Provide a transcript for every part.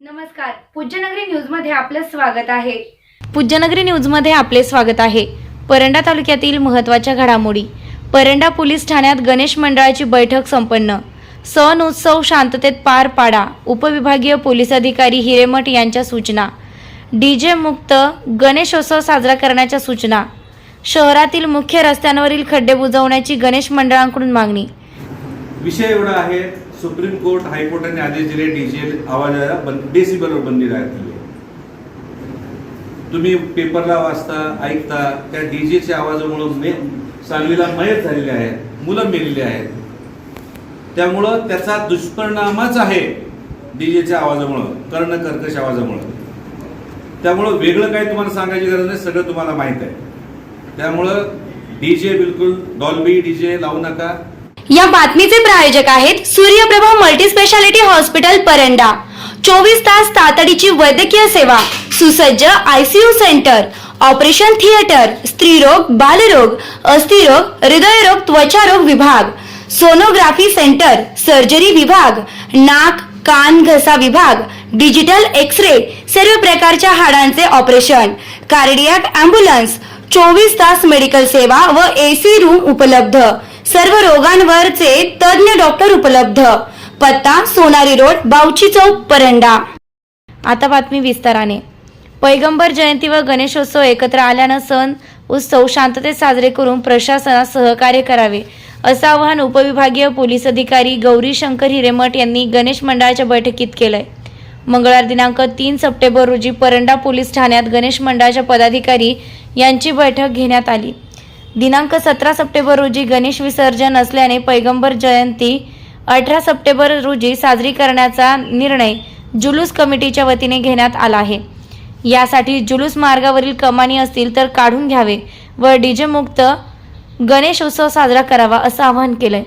नमस्कार. पूज्यनगरी न्यूजमध्ये आपलं स्वागत आहे. पूज्यनगरी न्यूजमध्ये आपले स्वागत आहे. परंडा तालुक्यातील महत्त्वाच्या घडामोडी. परंडा पोलीस ठाण्यात गणेश मंडळाची बैठक संपन्न. सण उत्सव शांततेत पार पाडा उपविभागीय पोलीस अधिकारी हिरेमठ यांच्या सूचना. डीजे मुक्त गणेशोत्सव साजरा करण्याच्या सूचना. शहरातील मुख्य रस्त्यांवरील खड्डे बुजवण्याची गणेश मंडळांकडून मागणी. विषय एवढा आहे सुप्रीम कोर्ट हायकोर्टाने आदेश दिले डीजे आवाजाला बंद डेसिबलवर बंदी राहते. तुम्ही पेपरला वाचता ऐकता त्या डीजेच्या आवाजामुळं मे सांगलीला मयत झालेले आहेत मुलं मेलेली आहेत. त्यामुळं त्याचा दुष्परिणामच आहे डीजेच्या आवाजामुळं कर्ण कर्कश आवाजामुळं. त्यामुळं वेगळं काही तुम्हाला सांगायची गरज नाही सगळं तुम्हाला माहीत आहे. त्यामुळं डीजे बिलकुल डॉल्बी डीजे लावू नका या बातमीचे प्रायोजक आहेत Suryaprabha multi speciality hospital Paranda. चोवीस तास तातडीची वैद्यकीय सेवा सुसज्ज आयसीयू सेंटर ऑपरेशन थिएटर स्त्रीरोग बालरोग अस्थिरोग हृदयरोग त्वचारोग विभाग सोनोग्राफी सेंटर सर्जरी विभाग नाक कान घसा विभाग डिजिटल एक्स रे सर्व प्रकारच्या हाडांचे ऑपरेशन कार्डियाक अँब्युलन्स चोवीस तास मेडिकल सेवा व एसी रूम उपलब्ध. सर्व रोगांवरचे तज्ज्ञ डॉक्टर उपलब्ध. पत्ता सोनारी रोड बावची चौक परंडा. आता बातमी विस्ताराने. पैगंबर जयंती व गणेशोत्सव एकत्र आल्यानं सण उत्सव शांततेत साजरे करून प्रशासनास सहकार्य करावे असं आवाहन उपविभागीय पोलीस अधिकारी गौरी शंकर हिरेमठ यांनी गणेश मंडळाच्या बैठकीत केलंय. मंगळवार दिनांक तीन सप्टेंबर रोजी परंडा पोलीस ठाण्यात गणेश मंडळाच्या पदाधिकारी यांची बैठक घेण्यात आली. दिनांक सतरा सप्टेंबर रोजी गणेश विसर्जन असल्याने पैगंबर जयंती अठरा सप्टेंबर रोजी साजरी करण्याचा निर्णय जुलूस कमिटीच्या वतीने घेण्यात आला आहे. यासाठी जुलूस मार्गावरील कमानी असतील तर काढून घ्यावे व डीजे मुक्त गणेश उत्सव साजरा करावा असं आवाहन केलंय.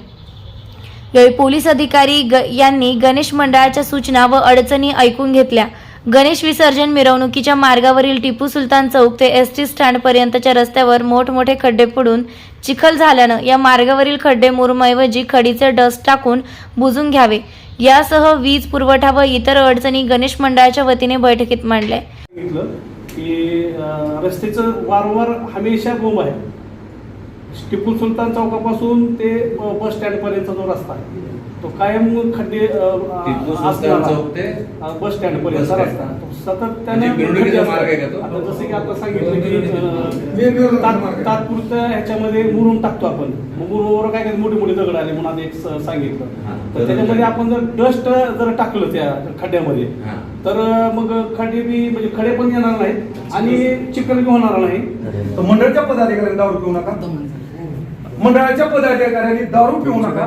यावेळी पोलीस अधिकारी ग यांनी गणेश मंडळाच्या सूचना व अडचणी ऐकून घेतल्या. गणेश विसर्जन मिरवणुकीच्या मार्गावरील टिपू सुलतान चौक ते एस टी स्टँडपर्यंतच्या रस्त्यावर मोठमोठे खड्डे पडून चिखल झाल्यानं या मार्गावरील खड्डे मुरुमऐवजी खडीचे डस्ट टाकून बुजून घ्यावे. यासह वीज पुरवठा व इतर अडचणी गणेश मंडळाच्या वतीने बैठकीत मांडल्या की रस्त्याचं वारंवार हमेशा बोंब आहे. टिपू सुलतान चौकापासून ते बस स्टँड जो रस्ता आहे. तो कायम खड्डे बस स्टँड स्टँड. रस्ता सतत त्याने म्हणजे मिरवणुकीचा खड्डे मार्ग आहे का असतात. तो? आता जसं की आता सांगितलं की. तात्पुरतं ह्याच्यामध्ये मुरुम टाकतो आपण मग मुरुमवर काय काय मोठे मोठे दगड आले म्हणून एक हा. सांगितलं तर त्याच्यामध्ये आपण जर डस्ट जर टाकलं त्या खड्ड्यामध्ये हा. तर मग खडे बी म्हणजे खडे पण येणार नाहीत आणि चिकन बी होणार नाही तर मंडळाच्या पदाधिकाऱ्यांनी दारू पिऊ नका मंडळाच्या पदाधिकाऱ्यांनी दारू पिऊ नका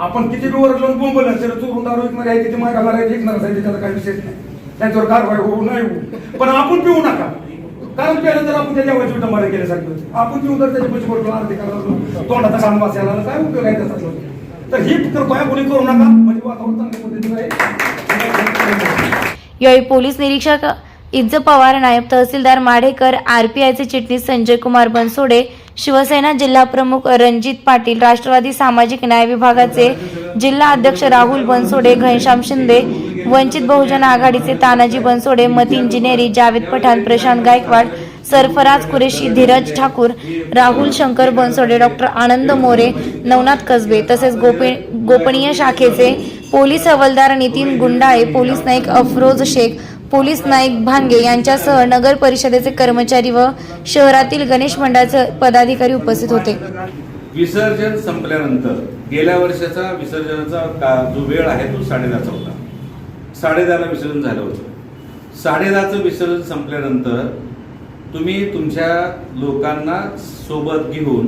आपण किती बी वर जाऊन बोंबलं तरी चोरून दारू विकणारे आहे किती मागा मारायचे विकणार असायचे त्याचा काही विषय नाही. त्यांच्यावर कारवाई होऊ नाही होऊ. पण आपण पिऊ नका. कारण प्यायला तर आपण त्याच्या वरची उठंबारे केल्यासारखं. आपण पिऊ तर त्याच्या पैसे भरतो अर्धे करायला तोंडाचा काम यायला काय उपयोग आहे त्याचा? तर ही कृपया कोणी करू नका. म्हणजे वातावरण चांगल्या पद्धतीचं आहे. यावेळी पोलीस निरीक्षक इज्ज पवार नायब तहसीलदार माढेकर आरपीआयचे चिटणीस संजय कुमार बनसोडे शिवसेना जिल्हा प्रमुख रणजित पाटील राष्ट्रवादी सामाजिक न्याय विभागाचे जिल्हा अध्यक्ष राहुल बनसोडे घनश्याम शिंदे वंचित बहुजन आघाडीचे तानाजी बनसोडे मतीन जिनेरी जावेद पठाण प्रशांत गायकवाड सरफराज कुरेशी धीरज ठाकूर राहुल शंकर बनसोडे डॉक्टर आनंद मोरे नवनाथ कसबे तसेच गोपी गोपनीय शाखेचे पोलीस हवालदार नितीन गुंडाळे पोलीस नाईक अफरोज शेख पोलीस नाईक भांगे यांच्यासह नगर परिषदेचे कर्मचारी व शहरातील गणेश मंडळाचे पदाधिकारी उपस्थित होते. विसर्जन संपल्यानंतर गेल्या वर्षाचा विसर्जनाचा का- जो वेळ आहे तो साडेदहाचा होता. साडेदहाला विसर्जन झालं होतं. साडेदहाचं विसर्जन संपल्यानंतर तुम्ही तुमच्या लोकांना सोबत घेऊन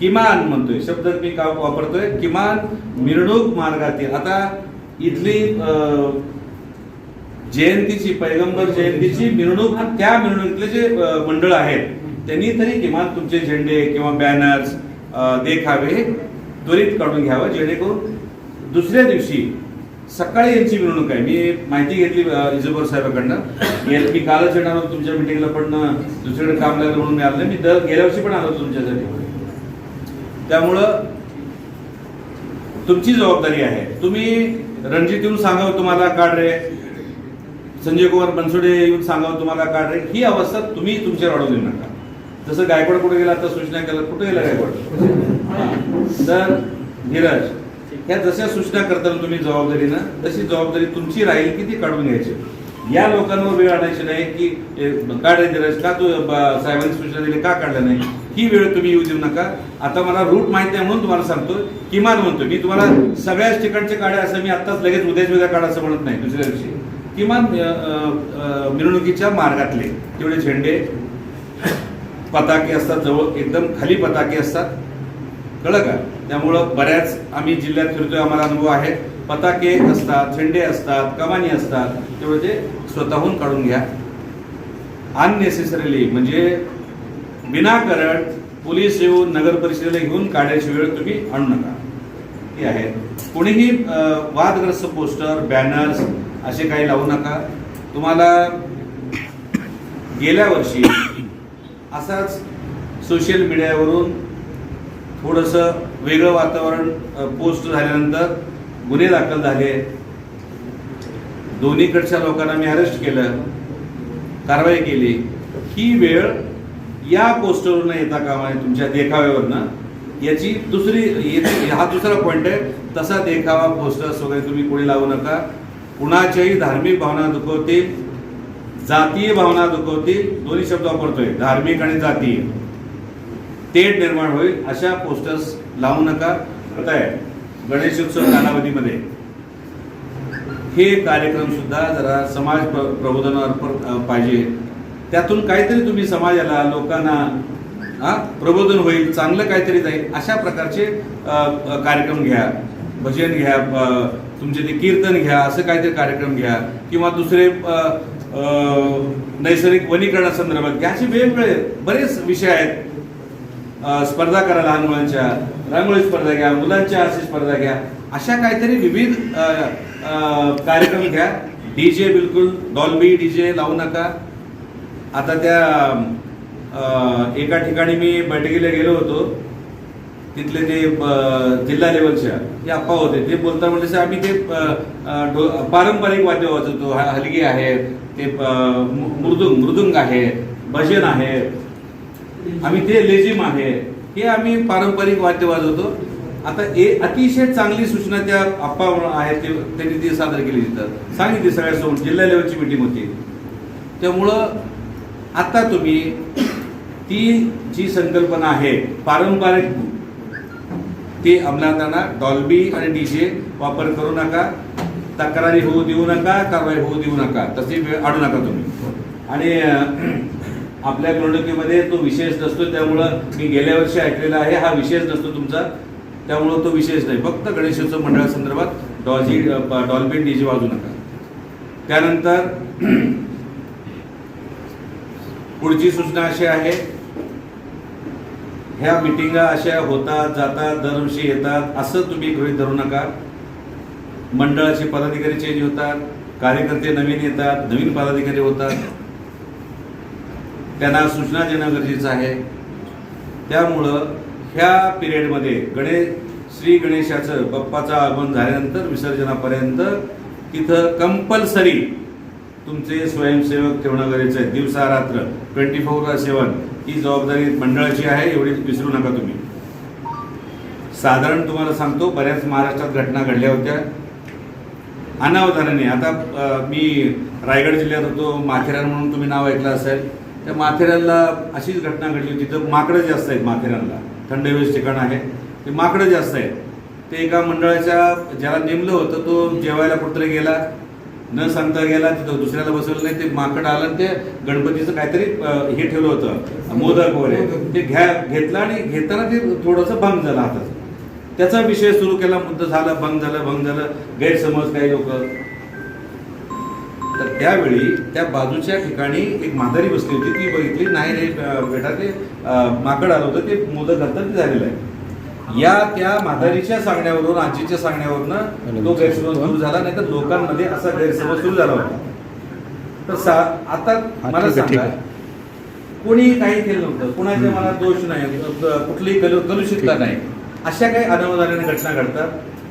किमान म्हणतोय शब्द मी का वापरतोय? किमान मिरवणूक मार्गातील आता इथली जयंतीची पैगंबर जयंतीची मिरवणूक त्या मिरवणुकीतले जे मंडळ आहेत त्यांनी तरी किमान तुमचे झेंडे किंवा बॅनर्स देखावे त्वरित काढून घ्यावं जेणेकरून दुसऱ्या दिवशी सकाळी यांची मिरवणूक आहे. मी माहिती घेतली अ, साहेबाकडनं. साहेबांकडनं गेल- मी कालच येणार होतो तुमच्या मिटिंगला पण दुसरीकडे काम लागलं म्हणून मी आलं मी दर गेल्या वर्षी पण आलो तुमच्यासाठी. त्यामुळं तुमची जबाबदारी आहे. तुम्ही रणजित येऊन सांगावं तुम्हाला काढ रे. संजय कुमार बनसोडे येऊन सांगावं तुम्हाला काढ रे? ही अवस्था तुम्ही तुमच्या वाढवू देऊ नका. जसं गायकवाड कुठे गेला आता सूचना केला कुठे गेला गायकवाड? तर धीरज ह्या जशा सूचना करताना तुम्ही जबाबदारीनं तशी जबाबदारी तुमची राहील की ती काढून घ्यायची. या लोकांवर वेळ आणायची नाही की काढ धीरज का तू साहेबांनी सूचना दिली का काढल्या नाही? ही वेळ तुम्ही येऊ देऊ नका. आता मला रूट माहिती आहे म्हणून तुम्हाला सांगतो किमान म्हणतो. मी तुम्हाला सगळ्याच ठिकाणचे काढे असं मी आत्ताच लगेच उद्याच उद्या काढा असं म्हणत नाही दुसऱ्या दिवशी. किमान मिरवणुकीच्या मार्गातले तेवढे झेंडे पताके असतात जवळ एकदम खाली पताके असतात कळलं का? त्यामुळं बऱ्याच आम्ही जिल्ह्यात फिरतोय आम्हाला अनुभव आहे पताके असतात झेंडे असतात कमानी असतात तेवढे ते स्वतःहून काढून घ्या. अननेसेसरीली म्हणजे विनाकारण पोलीस येऊन नगर परिषदेला घेऊन काढायची वेळ तुम्ही आणू नका. हे आहे. कोणीही वादग्रस्त पोस्टर बॅनर्स असे काही लावू नका. तुम्हाला गेल्या वर्षी असाच सोशल मीडियावरून थोडंसं वेगळं वातावरण पोस्ट झाल्यानंतर गुन्हे दाखल झाले. दोन्हीकडच्या लोकांना मी अरेस्ट केलं. कारवाई केली. ही वेळ या पोस्टरवरून येता कामा नये तुमच्या देखाव्यावरनं. याची दुसरी हा दुसरा पॉईंट आहे. तसा देखावा पोस्टर्स वगैरे तुम्ही कोणी लावू नका. कुणाच्याही धार्मिक भावना दुखवतील जातीय भावना दुखवतील दोन्ही शब्द वापरतोय धार्मिक आणि जातीय. तेढ निर्माण होईल अशा पोस्टर्स लावू नका. आहे गणेशोत्सव कालावधीमध्ये. हे कार्यक्रम सुद्धा जरा समाज प्र- प्रबोधनावर पाहिजे. त्यातून काहीतरी तुम्ही समाजाला लोकांना हा प्रबोधन होईल चांगलं काहीतरी जाईल अशा प्रकारचे कार्यक्रम घ्या. भजन घ्या तुमचे ते कीर्तन घ्या असं काहीतरी कार्यक्रम घ्या किंवा दुसरे नैसर्गिक वनीकरणासंदर्भात घ्या. असे वेगवेगळे बरेच विषय आहेत. स्पर्धा करा लहान मुलांच्या. रांगोळी स्पर्धा घ्या मुलांच्या अशी स्पर्धा घ्या. अशा काहीतरी विविध कार्यक्रम घ्या. डीजे बिलकुल डॉल्बी डीजे लावू नका. आता त्या एका ठिकाणी मी बैठकीला गेलो होतो. तिथले ते जिल्हा लेवलच्या ते अप्पा होते ते बोलता म्हणजे आम्ही ते पारंपरिक वाद्य वाजवतो. हलगी आहे ते मृदुंग मृदुंग आहे भजन आहे आम्ही ते लेझिम आहे. हे आम्ही पारंपरिक वाद्य वाजवतो. आता ए अतिशय चांगली सूचना त्या आप्पा आहेत ते त्यांनी ती सादर केली तिथं. सांगितली सगळ्यासमोर जिल्हा लेवलची मिटिंग होती. त्यामुळं आता तुम्ही ती जी संकल्पना आहे पारंपरिक ती अंमलात आणा डॉल्बी आणि डीजे वापर करू नका तक्रारी होऊ देऊ नका कारवाई होऊ देऊ नका तशी वेळ आणू नका तुम्ही. आणि आपल्या निवडणुकीमध्ये तो विशेष नसतो त्यामुळं मी गेल्या वर्षी ऐकलेला आहे हा विशेष नसतो तुमचा त्यामुळं तो विशेष नाही. फक्त गणेशोत्सव मंडळासंदर्भात डॉजी डॉल्बिन डीजे वाजू नका. त्यानंतर पुढची सूचना अशी आहे ह्या मिटिंगा अशा होतात जातात दरवर्षी येतात. असं तुम्ही गृहीत धरू नका. मंडळाचे पदाधिकारी चेंज होतात कार्यकर्ते नवीन येतात नवीन पदाधिकारी होतात. त्यांना सूचना देणं गरजेचं आहे. त्यामुळं ह्या पिरियडमध्ये गणेश श्री गणेशाचं बाप्पाचं आगमन झाल्यानंतर विसर्जनापर्यंत तिथं कंपल्सरी तुमचे स्वयंसेवक ठेवणं गरजेचं आहे. दिवसा रात्र ट्वेंटी फोर बाय सेवन. ही जबाबदारी मंडळाची आहे एवढी विसरू नका तुम्ही. साधारण तुम्हाला सांगतो बऱ्याच महाराष्ट्रात घटना घडल्या होत्या. अनावधानाने आता मी रायगड जिल्ह्यात होतो माथेरान म्हणून तुम्ही नाव ऐकलं असेल त्या माथेरानला अशीच घटना घडली होती तिथं माकडं जास्त आहेत माथेरानला. थंड हवेचं ठिकाण आहे. ते माकडं जास्त आहेत. ते एका मंडळाच्या ज्याला नेमलं होतं तो जेवायला कुठतरी गेला. न सांगता गेला तिथं दुसऱ्याला बसवलं नाही ते माकड आलं आणि ते गणपतीचं काहीतरी हे ठेवलं होतं मोदक वगैरे. ते घ्या घेतलं आणि घेताना ते थोडंसं भंग झालं हातात त्याचा विषय सुरू केला मुद्दा झाला भंग झालं भंग झालं गैरसमज काही लोक. तर त्यावेळी त्या बाजूच्या ठिकाणी एक म्हातारी बसली होती ती बघितली नाही रे बेटा ते माकड आलं होतं ते मोदक घालतात ते झालेलं आहे. या त्या म्हातारीच्या सांगण्यावरून आजीच्या सांगण्यावरून तो गैरसमज सुरू झाला नाही तर लोकांमध्ये असा गैरसमज सुरू झाला होता. तर सा आता मला सांगा. कोणी काही केलं नव्हतं? कुणाच्या मला दोष नाही कुठलीही कलु कलुषितता नाही. अशा काही अनावधानाने घटना घडतात.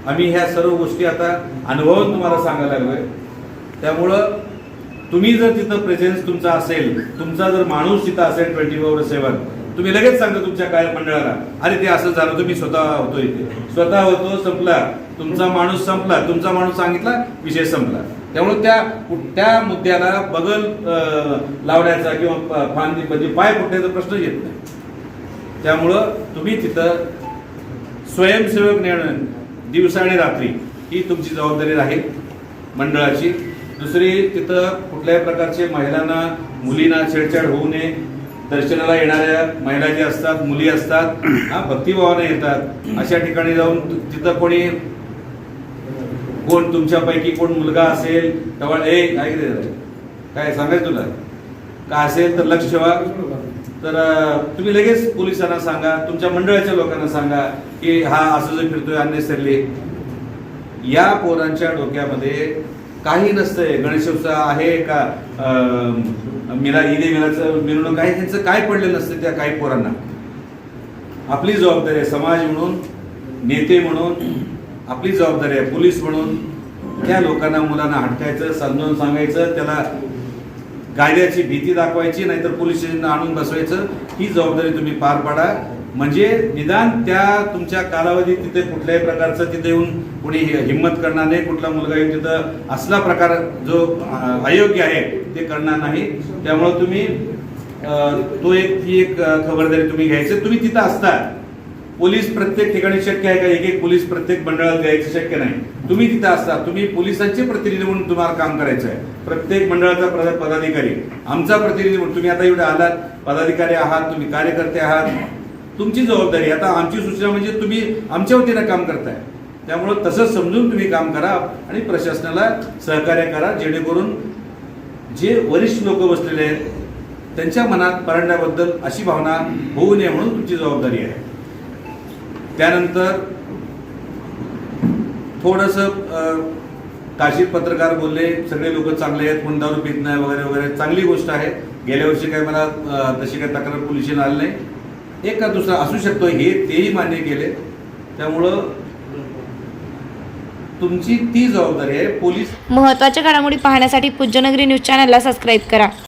आम्ही ह्या सर्व गोष्टी आता अनुभवून तुम्हाला सांगायला लागलोय. त्यामुळं तुम्ही जर तिथं प्रेझेन्स तुमचा असेल तुमचा जर माणूस तिथं असेल ट्वेंटी फोर सेवन तुम्ही लगेच सांगता तुमच्या काय मंडळाला अरे ते असं झालं तुम्ही स्वतः होतो इथे. स्वतः होतो संपला. तुमचा माणूस संपला. तुमचा माणूस सांगितला विषय संपला. त्यामुळे त्या त्या मुद्द्याला बगल लावण्याचा किंवा प- फांदी म्हणजे पाय फुटण्याचा प्रश्न येत नाही. त्यामुळं तुम्ही तिथं स्वयंसेवक नेणं दिवसा आणि रात्री ही तुमची जबाबदारी राहील मंडळाची. दुसरी तिथं कुठल्याही प्रकारचे महिलांना मुलींना छेडछाड होऊ नये दर्शनाला येणाऱ्या महिला ज्या असतात मुली असतात हा भक्तिभावाने येतात. अशा ठिकाणी जाऊन तिथं कोणी कोण तुमच्यापैकी कोण मुलगा असेल तेव्हा ए काय काय सांगायचं तुला? का असेल तर लक्ष ठेवा. तर तुम्ही लगेच पोलिसांना सांगा तुमच्या मंडळाच्या लोकांना सांगा की हा असं जो फिरतोय अननेसरली या पोरांच्या डोक्यामध्ये काही नसतंय गणेशोत्सव आहे का? मिला ईदे मिलाचं मिरवणूक आहे त्यांचं काय पडलेलं नसतं त्या काही पोरांना. आपली जबाबदारी आहे समाज म्हणून नेते म्हणून आपली जबाबदारी आहे पोलीस म्हणून. त्या लोकांना मुलांना हटकायचं समजावून सांगायचं त्याला कायद्याची भीती दाखवायची नाहीतर पोलीस स्टेशनला आणून बसवायचं. ही जबाबदारी तुम्ही पार पाडा. म्हणजे निदान त्या तुमच्या कालावधीत तिथे कुठल्याही प्रकारचं तिथे येऊन कोणी हिंमत करणार नाही कुठला मुलगा येऊन तिथं असला प्रकार जो अयोग्य आहे ते करणार नाही. त्यामुळं तुम्ही तो एक ती एक खबरदारी तुम्ही घ्यायची. तुम्ही तिथं असता. पोलीस प्रत्येक ठिकाणी शक्य आहे का? एक एक पोलीस प्रत्येक मंडळात द्यायचं शक्य नाही. तुम्ही तिथं असता. तुम्ही पोलिसांचे प्रतिनिधी म्हणून तुम्हाला काम करायचं आहे. प्रत्येक मंडळाचा पदाधिकारी. आमचा प्रतिनिधी म्हणून तुम्ही आता एवढे आलात. पदाधिकारी आहात तुम्ही कार्यकर्ते आहात. तुमची जबाबदारी आता आमची सूचना म्हणजे तुम्ही आमच्या वतीनं काम करताय. त्यामुळं तसंच समजून तुम्ही काम करा आणि प्रशासनाला सहकार्य करा जेणेकरून जे वरिष्ठ लोक बसलेले आहेत त्यांच्या मनात परांड्याबद्दल अशी भावना होऊ नये म्हणून तुमची जबाबदारी आहे. त्यानंतर थोडस काशी पत्रकार बोलले सगळे लोक चांगले आहेत कोण दारू पित नाही वगैरे वगैरे चांगली गोष्ट आहे. गेल्या वर्षी काही मला तशी काही तक्रार पोलिसांना आली नाही. एक का दुसरा असू शकतो हे तेही मान्य केले. त्यामुळं तुमची ती जबाबदारी आहे. पोलीस महत्त्वाच्या घडामोडी पाहण्यासाठी पूज्यनगरी न्यूज चॅनलला सबस्क्राईब करा.